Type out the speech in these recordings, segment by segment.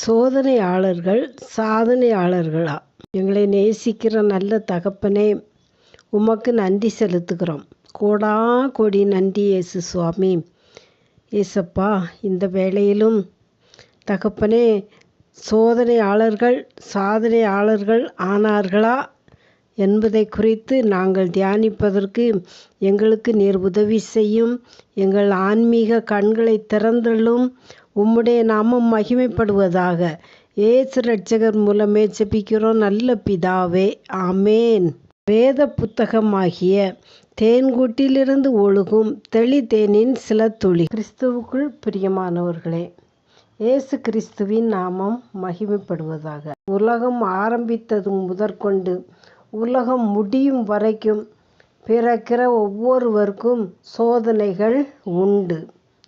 சோதனையாளர்கள் சாதனையாளர்களா? எங்களை நேசிக்கிற நல்ல தகப்பனே உமக்கு நன்றி செலுத்துகிறோம். கோடா கோடி நன்றி இயேசு சுவாமி. ஏசப்பா இந்த வேளையிலும் தகப்பனே சோதனையாளர்கள் சாதனையாளர்கள் ஆனார்களா? என்பதை குறித்து நாங்கள் தியானிப்பதற்கு எங்களுக்கு நீர் உதவி செய்யும். எங்கள் ஆன்மீக கண்களை திறந்தள்ளும். உம்முடைய நாமம் மகிமைப்படுவதாக. ஏசு ரட்சகர் மூலமே ஜெபிக்கிறோம். நல்ல பிதாவே ஆமேன். வேத புத்தகமாகிய தேன்கூட்டிலிருந்து ஒழுகும் தெளி தேனின் சில துளி கிறிஸ்துவுக்குள் பிரியமானவர்களே இயேசு கிறிஸ்துவின் நாமம் மகிமைப்படுவதாக. உலகம் ஆரம்பித்தது முதற்கொண்டு உலகம் முடியும் வரைக்கும் பிறக்கிற ஒவ்வொருவருக்கும் சோதனைகள் உண்டு.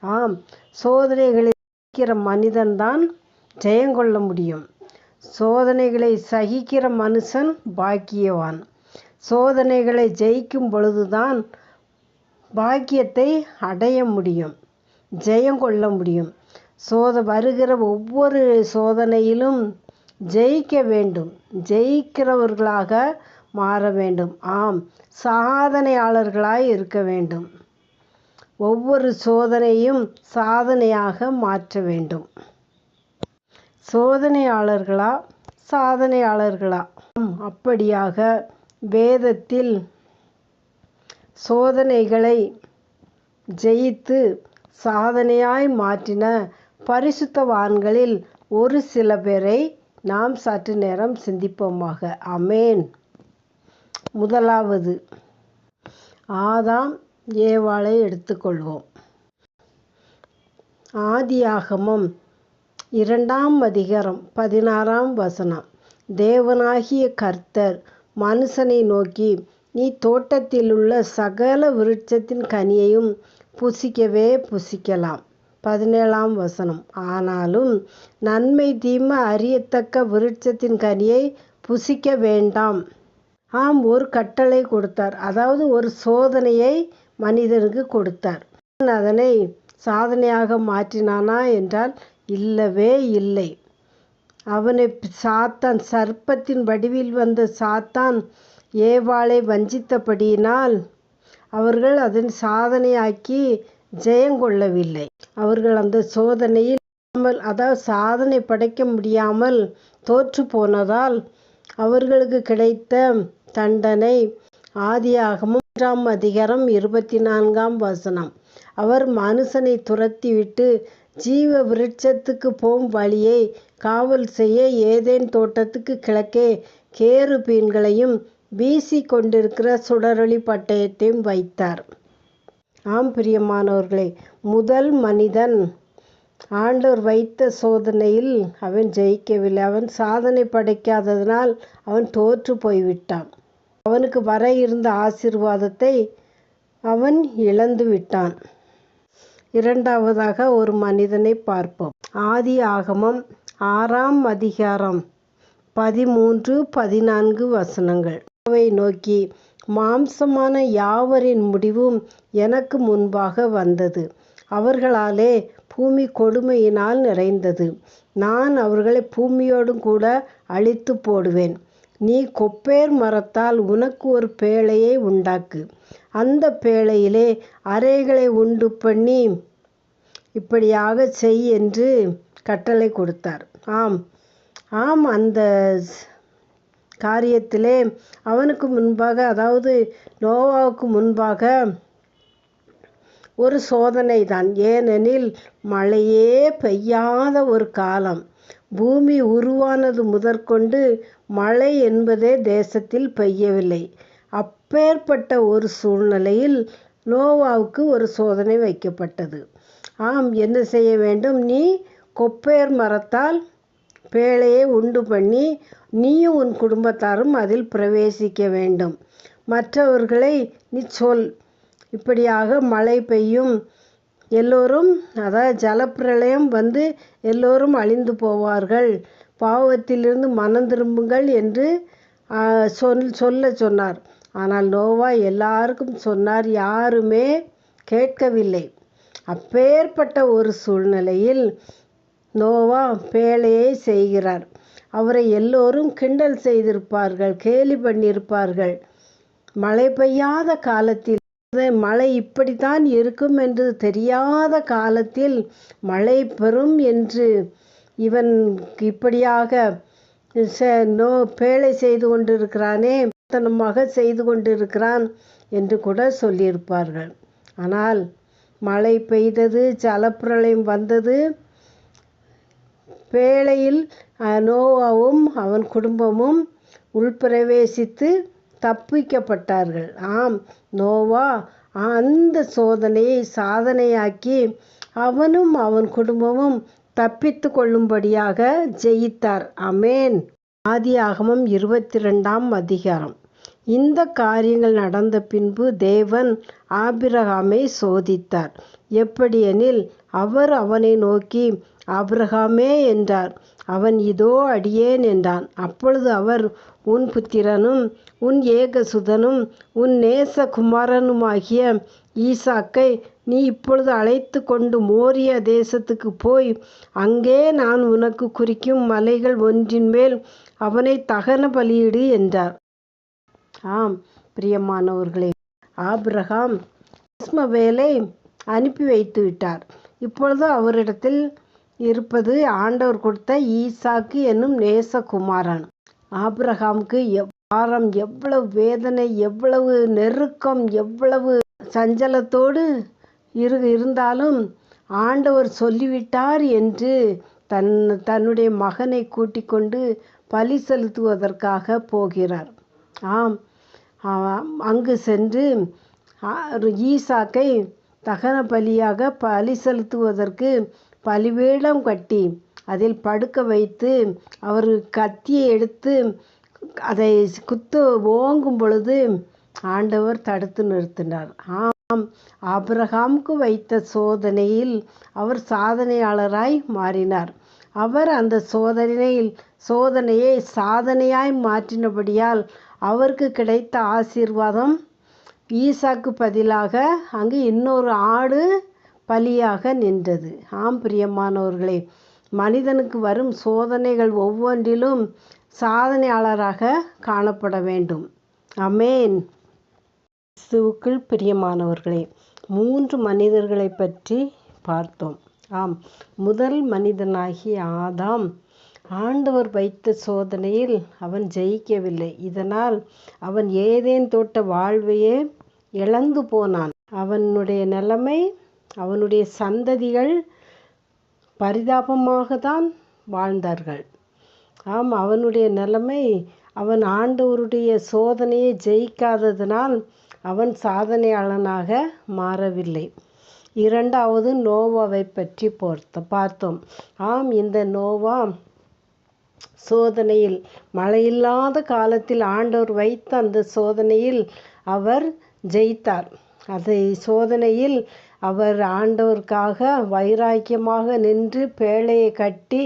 ஆம் சோதனைகளை சகிக்கிற மனிதன்தான் ஜெயங்கொள்ள முடியும். சோதனைகளை சகிக்கிற மனுஷன் பாக்கியவான். சோதனைகளை ஜெயிக்கும் பொழுதுதான் பாக்கியத்தை அடைய முடியும். ஜெயம் கொள்ள முடியும். சோத வருகிற ஒவ்வொரு சோதனையிலும் ஜெயிக்க வேண்டும். ஜெயிக்கிறவர்களாக மாற வேண்டும். ஆம் சாதனையாளர்களாய் இருக்க வேண்டும். ஒவ்வொரு சோதனையும் சாதனையாக மாற்ற வேண்டும். சோதனையாளர்களா? சாதனையாளர்களா? அப்படியாக வேதத்தில் சோதனைகளை ஜெயித்து சாதனையாய் மாற்றின பரிசுத்தவான்களில் ஒரு சில பேரை நாம் சற்று நேரம் சிந்திப்போமாக. அமேன் முதலாவது ஆதாம் ஏவாளை எடுத்துக்கொள்வோம். ஆதியாகமம் இரண்டாம் அதிகாரம் பதினாறாம் வசனம். தேவனாகிய கர்த்தர் மனுஷனை நோக்கி நீ தோட்டத்திலுள்ள சகல விருட்சத்தின் கனியையும் புசிக்கவே புசிக்கலாம் பதினேழாம் வசனம். ஆனாலும் நன்மை தீமை அறியத்தக்க விருட்சத்தின் கனியை புசிக்க வேண்டாம். ஆம் ஒரு கட்டளை கொடுத்தார். அதாவது ஒரு சோதனையை மனிதனுக்கு கொடுத்தார். அதனை சாதனையாக மாற்றினானா என்றால் இல்லவே இல்லை. அவனை சாத்தான் சர்ப்பத்தின் வடிவில் வந்த சாத்தான் ஏவாளை வஞ்சித்தபடியினால் அவர்கள் அதன் சாதனையாக்கி ஜெயங்கொள்ளவில்லை. அவர்கள் அந்த சோதனையில் அதாவது சாதனை படைக்க முடியாமல் தோற்று போனதால் அவர்களுக்கு கிடைத்த தண்டனை ஆதியாகமும் மூன்றாம் அதிகாரம் இருபத்தி நான்காம் வசனம். அவர் மனுஷனை துரத்திவிட்டு ஜீவ விருட்சத்துக்கு போகும் வழியை காவல் செய்ய ஏதேன் தோட்டத்துக்கு கிழக்கே கேரு பீன்களையும் வீசி கொண்டிருக்கிற சுடரொளி பட்டயத்தையும் வைத்தார். ஆம் பிரியமானவர்களே முதல் மனிதன் ஆண்டவர் வைத்த சோதனையில் அவன் ஜெயிக்கவில்லை. அவன் சாதனை படைக்காததனால் அவன் தோற்று போய்விட்டான். அவனுக்கு வர இருந்த ஆசிர்வாதத்தை அவன் இழந்து விட்டான். இரண்டாவதாக ஒரு மனிதனை பார்ப்போம். ஆதி ஆகமம் ஆறாம் அதிகாரம் பதிமூன்று பதினான்கு வசனங்கள். அவை நோக்கி மாம்சமான யாவரின் முடிவும் எனக்கு முன்பாக வந்தது. அவர்களாலே பூமி கொடுமையினால் நிறைந்தது. நான் அவர்களை பூமியோடும் கூட அழித்து போடுவேன். நீ கொப்பேர் மரத்தால் உனக்கு ஒரு பேழையை உண்டாக்கு. அந்த பேழையிலே அறைகளை உண்டு பண்ணி இப்படியாக செய் என்று கட்டளை கொடுத்தார். ஆம் ஆம் அந்த காரியத்திலே அவனுக்கு முன்பாக அதாவது நோவாவுக்கு முன்பாக ஒரு சோதனை தான் ஏனெனில் மழையே பெய்யாத ஒரு காலம். பூமி உருவானது முதற்கொண்டு மழை என்பதே தேசத்தில் பெய்யவில்லை. அப்பேற்பட்ட ஒரு சூழ்நிலையில் நோவாவுக்கு ஒரு சோதனை வைக்கப்பட்டது. ஆம் என்ன செய்ய வேண்டும்? நீ கொப்பேர் மரத்தால் பேழையை உண்டு பண்ணி நீயும் உன் குடும்பத்தாரும் அதில் பிரவேசிக்க வேண்டும். மற்றவர்களை நீ சொல். இப்படியாக மழை பெய்யும் எல்லோரும் அதாவது ஜலப்பிரளயம் வந்து எல்லோரும் அழிந்து போவார்கள். பாவத்திலிருந்து மனம் திரும்புங்கள் என்று சொல் சொல்ல சொன்னார். ஆனால் நோவா எல்லாருக்கும் சொன்னார் யாருமே கேட்கவில்லை. அப்பேற்பட்ட ஒரு சூழ்நிலையில் நோவா பேழையை செய்கிறார். அவரை எல்லோரும் கிண்டல் செய்திருப்பார்கள் கேலி பண்ணியிருப்பார்கள். மழை பெய்யாத காலத்தில் மழை இப்படித்தான் இருக்கும் என்று தெரியாத காலத்தில் மழை பெறும் என்று இவன் இப்படியாக நோ பேழை செய்து கொண்டிருக்கிறானே தனமாக செய்து கொண்டிருக்கிறான் என்று கூட சொல்லியிருப்பார்கள். ஆனால் மழை பெய்தது ஜலப்பிரளயம் வந்தது பேழையில் நோவாவும் அவன் குடும்பமும் உள்பிரவேசித்து தப்பிக்கப்பட்டார்கள். ஆம் நோவா அந்த சோதனையை சாதனையாக்கி அவனும் அவன் குடும்பமும் தப்பித்து கொள்ளும்படியாக ஜெயித்தார். அமேன். ஆதியாகமம் இருபத்தி ரெண்டாம் அதிகாரம். இந்த காரியங்கள் நடந்த பின்பு தேவன் ஆபிரகாமை சோதித்தார். எப்படியெனில் அவர் அவனை நோக்கி ஆபிரகாமே என்றார். அவன் இதோ அடியேன் என்றான். அப்பொழுது அவர் உன் புத்திரனும் உன் ஏகசுதனும் உன் நேச குமாரனுமாகிய ஈசாக்கை நீ இப்பொழுது அழைத்து கொண்டு மோரிய தேசத்துக்கு போய் அங்கே நான் உனக்கு குறிக்கும் மலைகள் ஒன்றின் மேல் அவனை தகன பலியிடு என்றார். ஆம் பிரியமானவர்களே ஆபிரகாம் இஸ்மவேலை அனுப்பி வைத்து விட்டார். இப்பொழுது அவரிடத்தில் இருப்பது ஆண்டவர் கொடுத்த ஈசாக்கு என்னும் நேசகுமாரன். ஆபிரகாமுக்கு வாரம் எவ்வளவு வேதனை எவ்வளவு நெருக்கம் எவ்வளவு சஞ்சலத்தோடு இரு இருந்தாலும் ஆண்டவர் சொல்லிவிட்டார் என்று தன் தன்னுடைய மகனை கூட்டிக் கொண்டு பலி செலுத்துவதற்காக போகிறார். ஆம் அங்கு சென்று ஈசாக்கை தகன பலியாக பலி செலுத்துவதற்கு பலிவேடம் கட்டி அதில் படுக்க வைத்து அவர் கத்தியை எடுத்து அதை குத்து ஓங்கும் பொழுது ஆண்டவர் தடுத்து நிறுத்தினார். ஆம் ஆபிரகாமுக்கு வைத்த சோதனையில் அவர் சாதனையாளராய் மாறினார். அவர் அந்த சோதனையில் சோதனையை சாதனையாய் மாற்றினபடியால் அவருக்கு கிடைத்த ஆசீர்வாதம் ஈசாக்கு பதிலாக அங்கு இன்னொரு ஆடு பலியாக நின்றது. ஆம் பிரியமானவர்களே மனிதனுக்கு வரும் சோதனைகள் ஒவ்வொன்றிலும் சாதனையாளராக காணப்பட வேண்டும். அமேன். கிறிஸ்துவுக்குள் பிரியமானவர்களே மூன்று மனிதர்களை பற்றி பார்த்தோம். ஆம் முதல் மனிதனாகிய ஆதாம் ஆண்டவர் வைத்த சோதனையில் அவன் ஜெயிக்கவில்லை. இதனால் அவன் ஏதேன் தோட்ட வாழ்வையே இழந்து போனான். அவனுடைய நிலைமை அவனுடைய சந்ததிகள் பரிதாபமாக தான் வாழ்ந்தார்கள். ஆம் அவனுடைய நிலைமை அவன் ஆண்டவருடைய சோதனையை ஜெயிக்காததினால் அவன் சாதனையாளனாக மாறவில்லை. இரண்டாவது நோவாவை பற்றி போர்த்த பார்த்தோம். ஆம் இந்த நோவா சோதனையில் மழையில்லாத காலத்தில் ஆண்டவர் வைத்த அந்த சோதனையில் அவர் ஜெயித்தார். அதை சோதனையில் அவர் ஆண்டவருக்காக வைராக்கியமாக நின்று பேழையை கட்டி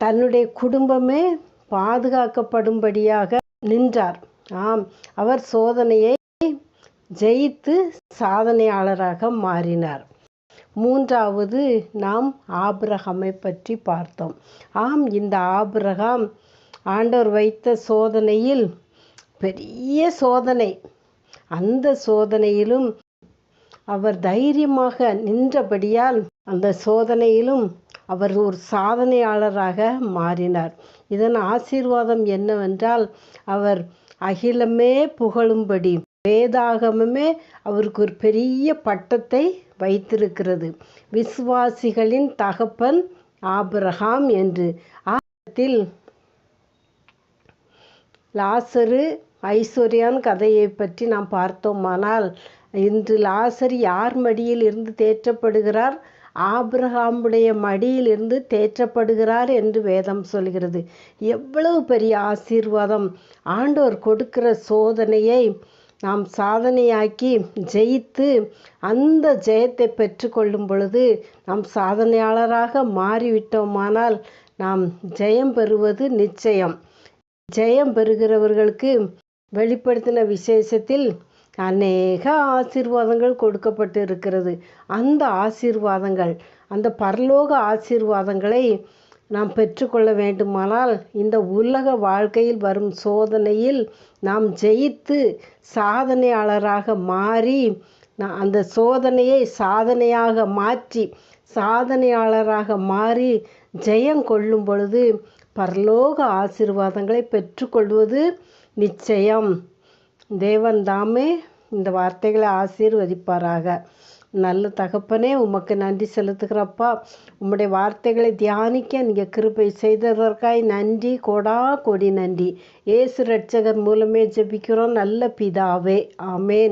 தன்னுடைய குடும்பமே பாதுகாக்கப்படும்படியாக நின்றார். ஆம் அவர் சோதனையை ஜெயித்து சாதனையாளராக மாறினார். மூன்றாவது நாம் ஆபிரகமை பற்றி பார்த்தோம். ஆம் இந்த ஆபிரகாம் ஆண்டவர் வைத்த சோதனையில் பெரிய சோதனை. அந்த சோதனையிலும் அவர் தைரியமாக நின்றபடியால் அந்த சோதனையிலும் அவர் ஒரு சாதனையாளராக மாறினார். இதன் ஆசீர்வாதம் என்னவென்றால் அவர் அகிலமே புகழும்படி வேதாகமமே அவருக்கு ஒரு பெரிய பட்டத்தை வைத்திருக்கிறது. விசுவாசிகளின் தகப்பன் ஆபிரகாம் என்று. ஆத்தில் லாசரு ஐஸ்வர்யான் கதையை பற்றி நாம் பார்த்தோமானால் இன்று லாசர் யார் மடியில் இருந்து தேற்றப்படுகிறார்? ஆபிரகாமுடைய மடியில் இருந்து தேற்றப்படுகிறார் என்று வேதம் சொல்கிறது. எவ்வளவு பெரிய ஆசீர்வாதம். ஆண்டோர் கொடுக்கிற சோதனையை நாம் சாதனையாக்கி ஜெயித்து அந்த ஜெயத்தை பெற்றுக்கொள்ளும் பொழுது நாம் சாதனையாளராக மாறிவிட்டோமானால் நாம் ஜெயம் பெறுவது நிச்சயம். ஜெயம் பெறுகிறவர்களுக்கு வெளிப்படுத்தின விசேஷத்தில் அநேக ஆசீர்வாதங்கள் கொடுக்கப்பட்டு இருக்கிறது அந்த ஆசீர்வாதங்கள் அந்த பரலோக ஆசீர்வாதங்களை நாம் பெற்றுக்கொள்ள வேண்டுமானால் இந்த உலக வாழ்க்கையில் வரும் சோதனையில் நாம் ஜெயித்து சாதனையாளராக மாறி அந்த சோதனையை சாதனையாக மாற்றி சாதனையாளராக மாறி ஜெயம் கொள்ளும் பொழுது பரலோக ஆசீர்வாதங்களை பெற்றுக்கொள்வது நிச்சயம். தேவன் தாமே இந்த வார்த்தைகளை ஆசீர்வதிப்பாராக. நல்ல தகப்பனே உமக்கு நன்றி செலுத்துகிறப்பா உம்முடைய வார்த்தைகளை தியானிக்க நீங்கள் கிருப்பை செய்ததற்காய் நன்றி கோடா கொடி நன்றி. ஏசு ரட்சகர் மூலமே ஜெபிக்கிறோம். நல்ல பிதாவே. ஆமேன்.